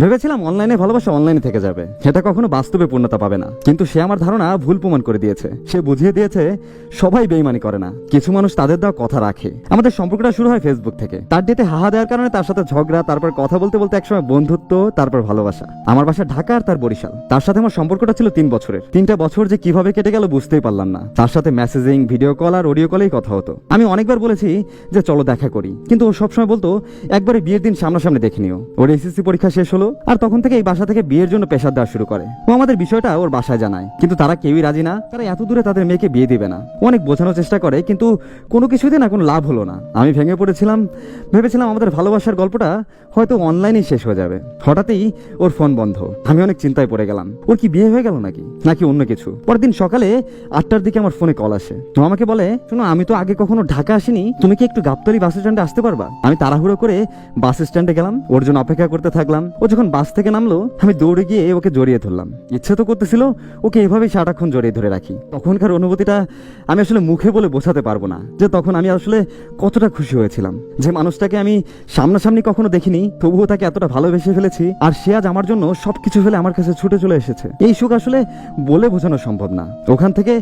ভেবেছিলাম অনলাইনে ভালোবাসা অনলাইনে থেকে যাবে। সেটা কখনো বাস্তবে পূর্ণতা পাবে না। কিন্তু সে আমার ধারণা ভুল প্রমাণ করে দিয়েছে। সে বুঝিয়ে দিয়েছে, সবাই বেইমানি করে না। কিছু মানুষ তাদের দেওয়া কথা রাখে। আমাদের সম্পর্কটা শুরু হয় ফেসবুক থেকে। তার ডেটে হাহা দেওয়ার কারণে তার সাথে ঝগড়া, তারপর কথা বলতে বলতে একসময় বন্ধুত্ব, তারপর ভালোবাসা। আমার বাসা ঢাকা আর তার বরিশাল। তার সাথে আমার সম্পর্কটা ছিল তিন বছরের। তিনটা বছর যে কীভাবে কেটে গেল বুঝতেই পারলাম না। তার সাথে মেসেজিং ভিডিও কল আর অডিও কলেই কথা হতো। আমি অনেকবার বলেছি যে চলো দেখা করি। কিন্তু ও সবসময় বলতো, একবারে বিয়ের দিন সামনাসামনি দেখে নিও। ওর এসএসসি পরীক্ষা শেষ হলো আর তখন থেকে এই বাসা থেকে বিয়ের জন্য পেশার দেওয়া শুরু করে। ও আমাদের বিষয়টা ওর বাসায় জানায়। কিন্তু তারা কেউই রাজি না। তারা এত দূরে তাদের মেয়েকে বিয়ে দিবে না। অনেক বোঝানোর চেষ্টা করে, কিন্তু কোনো কিছুতে না কোনো লাভ হলো না। আমি ভেঙে পড়েছিলাম। ভেবেছিলাম আমাদের ভালোবাসার গল্পটা হয়তো অনলাইনেই শেষ হয়ে যাবে। হঠাৎই ওর ফোন বন্ধ। আমি অনেক চিন্তায় পড়ে গেলাম। ওর কি বিয়ে হয়ে গেল নাকি? নাকি অন্য কিছু? পরের দিন সকালে আটটার দিকে আমার ফোনে কল আসে। তো আমাকে বলে, শোনো, আমি তো আগে কখনো ঢাকা আসিনি। তুমি কি একটু গাবতলি বাস স্ট্যান্ডে আসতে পারবা? আমি তাড়াহুড়ো করে বাস স্ট্যান্ডে গেলাম। ওর জন্য অপেক্ষা করতে থাকলাম। ও যখন বাস থেকে নামলো, আমি দৌড়ে গিয়ে ওকে জড়িয়ে ধরলাম। ইচ্ছে তো করতেছিল ওকে এভাবেই সারাক্ষণ জড়িয়ে ধরে রাখি। তখনকার অনুভূতিটা আমি আসলে মুখে বলে বোঝাতে পারব না যে তখন আমি আসলে কতটা খুশি হয়েছিলাম। যে মানুষটাকে আমি সামনাসামনি কখনো দেখিনি, তবুও তাকে এতটা ভালোবেসে ফেলেছি, আর সে আজ আমার জন্য সবকিছু ফেলে আমার কাছে ছুটে চলে এসেছে। এই সুখ আসলে বলে বোঝানো সম্ভব না। ওখান থেকে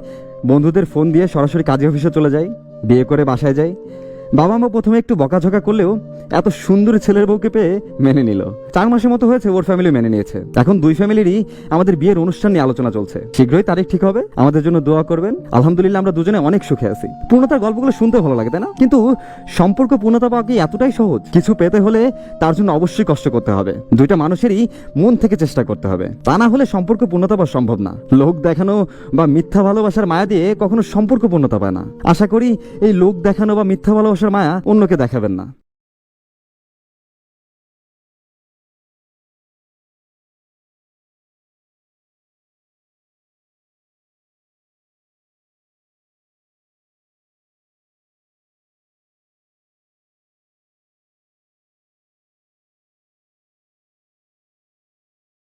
বন্ধুদের ফোন দিয়ে সরাসরি কাজে অফিসে চলে যাই, বিয়ে করে বাসায় যাই। বাবা মা প্রথমে একটু বকাঝকা করলেও এত সুন্দর ছেলের বউকে পেয়ে মেনে নিল। চার মাসের মতো হয়েছে ওর ফ্যামিলি মেনে নিয়েছে। এখন দুই ফ্যামিলিরই আমাদের বিয়ের অনুষ্ঠান নিয়ে আলোচনা চলছে। শীঘ্রই তারিখ ঠিক হবে, আমাদের জন্য দোয়া করবেন। আলহামদুলিল্লাহ আমরা দুজনে অনেক সুখে আছি। পূর্ণতার গল্পগুলো শুনতে ভালো লাগে, তাই না? কিন্তু সম্পর্ক পূর্ণতা পাওয়া কি এতটাই সহজ? কিছু পেতে হলে তার জন্য অবশ্যই কষ্ট করতে হবে। দুইটা মানুষেরই মন থেকে চেষ্টা করতে হবে। তা না হলে সম্পর্ক পূর্ণতা পাওয়া সম্ভব না। লোক দেখানো বা মিথ্যা ভালোবাসার মায়া দিয়ে কখনো সম্পর্ক পূর্ণতা পায় না। আশা করি এই লোক দেখানো বা মিথ্যা ভালোবাসার মায়া অন্যকে দেখাবেন না।